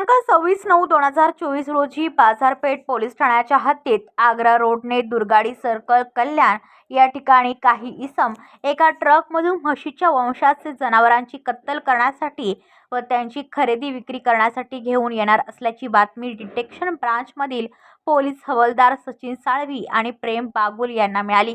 दिनांक सव्वीस नऊ दोन हजार चोवीस रोजी बाजारपेठ पोलीस ठाण्याच्या हद्दीत आग्रा रोडने दुर्गाडी सर्कल कल्याण या ठिकाणी काही इसम एका ट्रकमधून म्हशीच्या वंशाचे जनावरांची कत्तल करण्यासाठी व त्यांची खरेदी विक्री करण्यासाठी घेऊन येणार असल्याची बातमी डिटेक्शन ब्रांचमधील पोलीस हवालदार सचिन साळवी आणि प्रेम बागुल यांना मिळाली.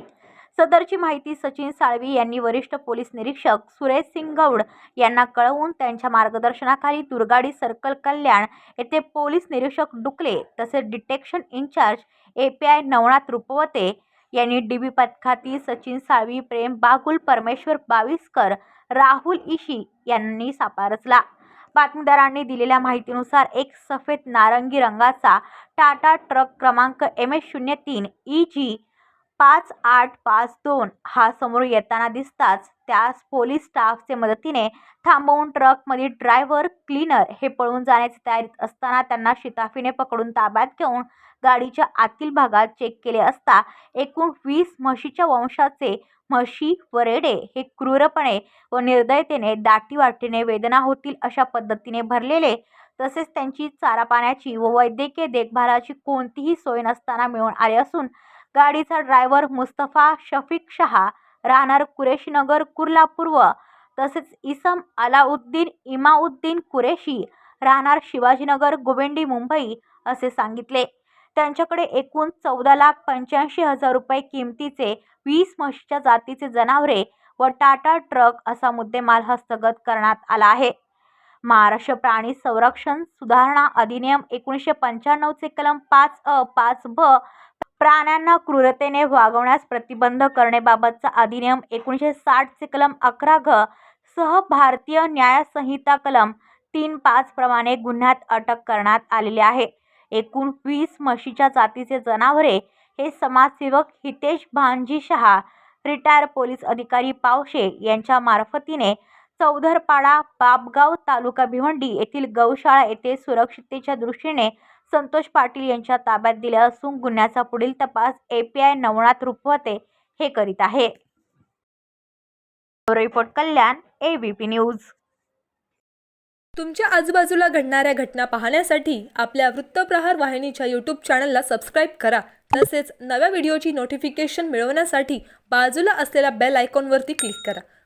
सदरची माहिती सचिन साळवी यांनी वरिष्ठ पोलीस निरीक्षक सुरेश सिंग गौड यांना कळवून त्यांच्या मार्गदर्शनाखाली दुर्गाडी सर्कल कल्याण येथे पोलीस निरीक्षक डुकले तसेच detection incharge A P I Navnath Rupwate यांनी डी बी पथकातील सचिन साळवी प्रेम बागुल परमेश्वर बाविस्कर राहुल इशी यांनी सापळा रचला बातमीदारांनी दिलेल्या माहितीनुसार एक सफेद नारंगी रंगाचा टाटा ट्रक क्रमांक एम एस शून्य तीन ई जी पाच आठ पाच दोन हा समोर येताना दिसताच त्यास पोलीस स्टाफचे मदतीने थांबवून ट्रकमधील ड्रायव्हर क्लीनर हे पळून जाण्याची तयारीत असताना त्यांना शिताफीने पकडून ताब्यात घेऊन गाडीच्या आतील भागात चेक केले असता एकूण वीस म्हशीच्या वंशाचे म्हशी वरेडे हे क्रूरपणे व निर्दयतेने दाटीवाटीने वेदना होतील अशा पद्धतीने भरलेले तसेच त्यांची चारा पाण्याची व वैद्यकीय देखभालाची कोणतीही सोय नसताना मिळून आले असून गाडीचा ड्रायव्हर मुस्तफा शफीक शहा राहणार कुरेशीनगर कुर्ला पूर्व तसेच इसम अलाउद्दीन इमाउद्दीन कुरेशी राहणार शिवाजीनगर गोवेंडी मुंबई असे सांगितले. त्यांच्याकडे एकूण चौदा लाख पंच्याऐंशी हजार रुपये किमतीचे वीस म्हशीच्या जातीचे जनावरे व टाटा ट्रक असा मुद्देमाल हस्तगत करण्यात आला आहे. महाराष्ट्र प्राणी संरक्षण सुधारणा अधिनियम एकोणीसशे पंच्याण्णवचे कलम पाच अ पाच ब प्राण्यांना क्रूरतेने वागवण्यास प्रतिबंध करण्याबाबतचा अधिनियम एकोणीसशे साठचे कलम अकरा घ सह भारतीय न्यायसंहिता कलम तीन पाच प्रमाणे गुन्ह्यात अटक करण्यात आलेली आहे. एकूण वीस म्हशीच्या जातीचे जनावरे हे समाजसेवक हितेश भानजी शहा रिटायर पोलीस अधिकारी पावशे यांच्या मार्फतीने चौधरपाडा बापगाव तालुका भिवंडी येथील गौशाळा येथे सुरक्षिततेच्या दृष्टीने संतोष पाटील यांच्या ताब्यात दिले असून गुन्ह्याचा पुढील तपास A P I Navnath Rupwate हे करीत आहे. Report Kalyan A P news. तुमच्या आजूबाजूला घडणाऱ्या घटना पाहण्यासाठी आपल्या वृत्तप्रहार वाहिनीच्या यूट्यूब चॅनलला सबस्क्राईब करा. तसेच नव्या व्हिडिओची नोटिफिकेशन मिळवण्यासाठी बाजूला असलेल्या बेल आयकॉनवरती क्लिक करा.